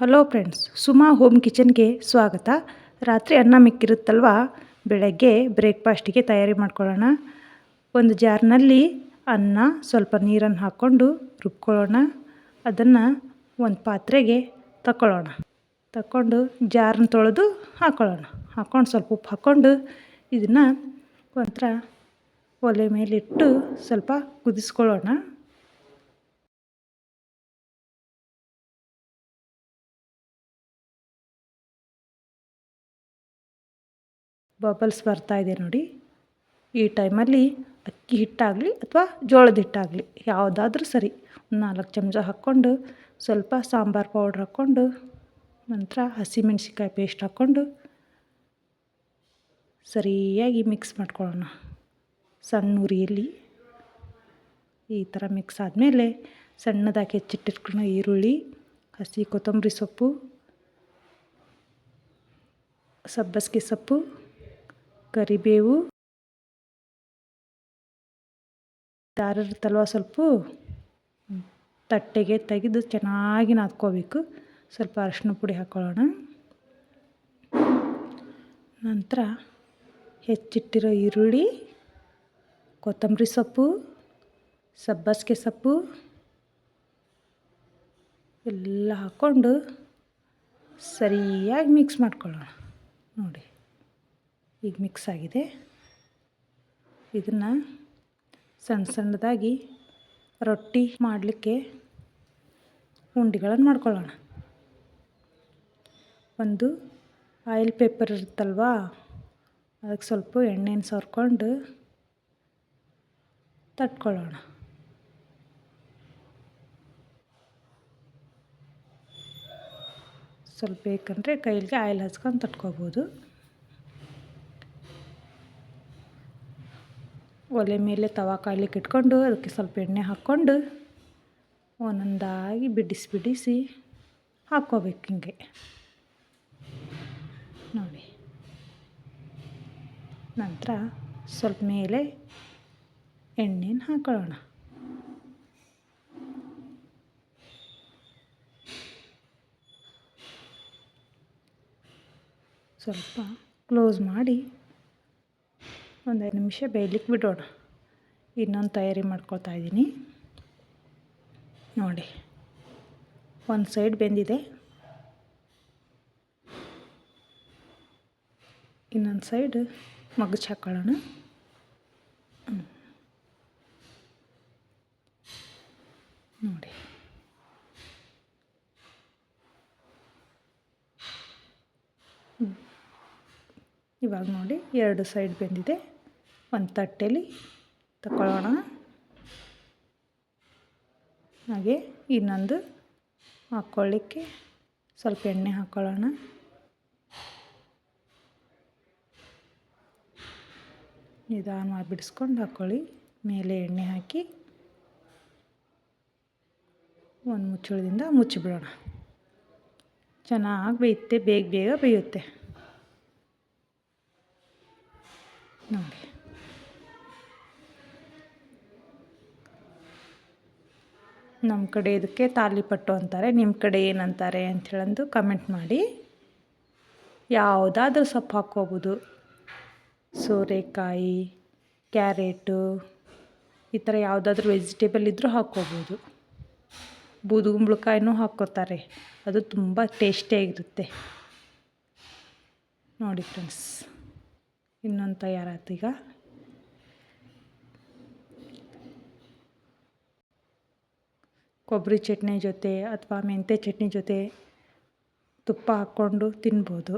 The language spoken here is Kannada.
ಹಲೋ ಫ್ರೆಂಡ್ಸ್ ಸುಮಾ ಹೋಮ್ ಕಿಚನ್ಗೆ ಸ್ವಾಗತ. ರಾತ್ರಿ ಅನ್ನ ಮಿಕ್ಕಿರುತ್ತಲ್ವ? ಬೆಳಗ್ಗೆ ಬ್ರೇಕ್ಫಾಸ್ಟಿಗೆ ತಯಾರಿ ಮಾಡ್ಕೊಳ್ಳೋಣ. ಒಂದು ಜಾರ್ನಲ್ಲಿ ಅನ್ನ, ಸ್ವಲ್ಪ ನೀರನ್ನು ಹಾಕ್ಕೊಂಡು ರುಬ್ಕೊಳ್ಳೋಣ. ಅದನ್ನು ಒಂದು ಪಾತ್ರೆಗೆ ತಗೊಳ್ಳೋಣ ತಗೊಂಡು ಜಾರನ್ನ ತೊಳೆದು ಹಾಕ್ಕೊಳ್ಳೋಣ. ಹಾಕ್ಕೊಂಡು ಸ್ವಲ್ಪ ಉಪ್ಪು ಹಾಕ್ಕೊಂಡು ಇದನ್ನು ಒಂಥರ ಒಲೆ ಮೇಲಿಟ್ಟು ಸ್ವಲ್ಪ ಕುದಿಸ್ಕೊಳ್ಳೋಣ. ಬಬಲ್ಸ್ ಬರ್ತಾ ಇದೆ ನೋಡಿ. ಈ ಟೈಮಲ್ಲಿ ಅಕ್ಕಿ ಹಿಟ್ಟಾಗಲಿ ಅಥವಾ ಜೋಳದ ಹಿಟ್ಟಾಗಲಿ ಯಾವುದಾದ್ರೂ ಸರಿ ನಾಲ್ಕು ಚಮಚ ಹಾಕ್ಕೊಂಡು ಸ್ವಲ್ಪ ಸಾಂಬಾರು ಪೌಡ್ರ್ ಹಾಕ್ಕೊಂಡು ನಂತರ ಹಸಿಮೆಣ್ಸಿಕಾಯಿ ಪೇಸ್ಟ್ ಹಾಕ್ಕೊಂಡು ಸರಿಯಾಗಿ ಮಿಕ್ಸ್ ಮಾಡ್ಕೊಳ್ಳೋಣ. ಸಣ್ಣ ಉರಿಯಲ್ಲಿ ಈ ಥರ ಮಿಕ್ಸ್ ಆದಮೇಲೆ ಸಣ್ಣದಾಗಿ ಹೆಚ್ಚಿಟ್ಟಿರ್ಕೊಂಡು ಈರುಳ್ಳಿ, ಹಸಿ ಕೊತ್ತಂಬರಿ ಸೊಪ್ಪು, ಸಬ್ಬಸಿಗೆ ಸೊಪ್ಪು. ಕರಿಬೇವು ಇರುತ್ತಲ್ವ ಸ್ವಲ್ಪ ತಟ್ಟೆಗೆ ತೆಗೆದು ಚೆನ್ನಾಗಿ ನಾದ್ಕೋಬೇಕು. ಸ್ವಲ್ಪ ಅರಶಿನ ಪುಡಿ ಹಾಕ್ಕೊಳ್ಳೋಣ ನಂತರ ಹೆಚ್ಚಿಟ್ಟಿರೋ ಈರುಳ್ಳಿ, ಕೊತ್ತಂಬರಿ ಸೊಪ್ಪು, ಸಬ್ಬಸಿಗೆ ಸೊಪ್ಪು ಎಲ್ಲ ಹಾಕ್ಕೊಂಡು ಸರಿಯಾಗಿ ಮಿಕ್ಸ್ ಮಾಡ್ಕೊಳ್ಳೋಣ. ನೋಡಿ. ಈಗ ಮಿಕ್ಸ್ ಆಗಿದೆ. ಇದನ್ನು ಸಣ್ಣ ಸಣ್ಣದಾಗಿ ರೊಟ್ಟಿ ಮಾಡಲಿಕ್ಕೆ ಉಂಡೆಗಳನ್ನು ಮಾಡ್ಕೊಳ್ಳೋಣ. ಒಂದು ಆಯಿಲ್ ಪೇಪರ್ ಇರುತ್ತಲ್ವಾ? ಅದಕ್ಕೆ ಸ್ವಲ್ಪ ಎಣ್ಣೆನ ಸೋರ್ಕೊಂಡು ತಟ್ಕೊಳ್ಳೋಣ. ಸ್ವಲ್ಪ ಬೇಕಂದರೆ ಕೈಲಿಗೆ ಆಯಿಲ್ ಹಚ್ಕೊಂಡು ತಟ್ಕೊಬೋದು. ಒಲೆ ಮೇಲೆ ತವ ಕಾಯ್ಲಿಕ್ಕೆ ಇಟ್ಕೊಂಡು ಅದಕ್ಕೆ ಸ್ವಲ್ಪ ಎಣ್ಣೆ ಹಾಕ್ಕೊಂಡು ಒಂದೊಂದಾಗಿ ಬಿಡಿಸಿ ಬಿಡಿಸಿ ಹಾಕ್ಕೋಬೇಕು ಹಿಂಗೆ. ನೋಡಿ. ನಂತರ ಸ್ವಲ್ಪ ಮೇಲೆ ಎಣ್ಣೆನ ಹಾಕೊಳ್ಳೋಣ. ಸ್ವಲ್ಪ ಕ್ಲೋಸ್ ಮಾಡಿ ಒಂದು ನಿಮಿಷ ಬೇಯಲಿಕ್ಕೆ ಬಿಡೋಣ. ಇನ್ನೊಂದು ತಯಾರಿ ಮಾಡ್ಕೊಳ್ತಾ ಇದ್ದೀನಿ. ನೋಡಿ, ಒಂದು ಸೈಡ್ ಬೆಂದಿದೆ. ಇನ್ನೊಂದು ಸೈಡ್ ಮಗಚ್ ಹಾಕ್ಕೊಳ್ಳೋಣ ನೋಡಿ. ಇವಾಗ ನೋಡಿ, ಎರಡು ಸೈಡ್ ಬೆಂದಿದೆ. ಒಂದು ತಟ್ಟೆಲಿ ತಗೊಳ್ಳೋಣ ಹಾಗೆ ಇನ್ನೊಂದು ಹಾಕ್ಕೊಳ್ಳಿಕ್ಕೆ ಸ್ವಲ್ಪ ಎಣ್ಣೆ ಹಾಕ್ಕೊಳ್ಳೋಣ. ನಿಧಾನವಾಗಿ ಬಿಡಿಸ್ಕೊಂಡು ಹಾಕ್ಕೊಳ್ಳಿ. ಮೇಲೆ ಎಣ್ಣೆ ಹಾಕಿ ಒಂದು ಮುಚ್ಚಳದಿಂದ ಮುಚ್ಚಿಬಿಡೋಣ. ಚೆನ್ನಾಗಿ ಬೇಯುತ್ತೆ, ಬೇಗ ಬೇಗ ಬೇಯುತ್ತೆ. ನೋಡಿ. ನಮ್ಮ ಕಡೆ ಇದಕ್ಕೆ ತಾಲಿಪಟ್ಟು ಅಂತಾರೆ ನಿಮ್ಮ ಕಡೆ ಏನಂತಾರೆ ಅಂಥೇಳಂದು ಕಮೆಂಟ್ ಮಾಡಿ. ಯಾವುದಾದ್ರೂ ಸೊಪ್ಪು ಹಾಕ್ಕೋಬೋದು. ಸೋರೆಕಾಯಿ, ಕ್ಯಾರೆಟು, ಈ ಥರ ಯಾವುದಾದ್ರೂ ವೆಜಿಟೇಬಲ್ ಇದ್ದರೂ ಹಾಕ್ಕೋಬೋದು. ಬೂದುಗುಂಬಳಕಾಯಿನೂ ಹಾಕ್ಕೋತಾರೆ. ಅದು ತುಂಬ ಟೇಸ್ಟಿಯಾಗಿರುತ್ತೆ ನೋಡಿ ಫ್ರೆಂಡ್ಸ್ ಇನ್ನೊಂದು ತಯಾರಾಯ್ತು ಈಗ. ಕೊಬ್ಬರಿ ಚಟ್ನಿ ಜೊತೆ ಅಥವಾ ಮೆಂತ್ಯ ಚಟ್ನಿ ಜೊತೆ ತುಪ್ಪ ಹಾಕ್ಕೊಂಡು ತಿನ್ಬೋದು.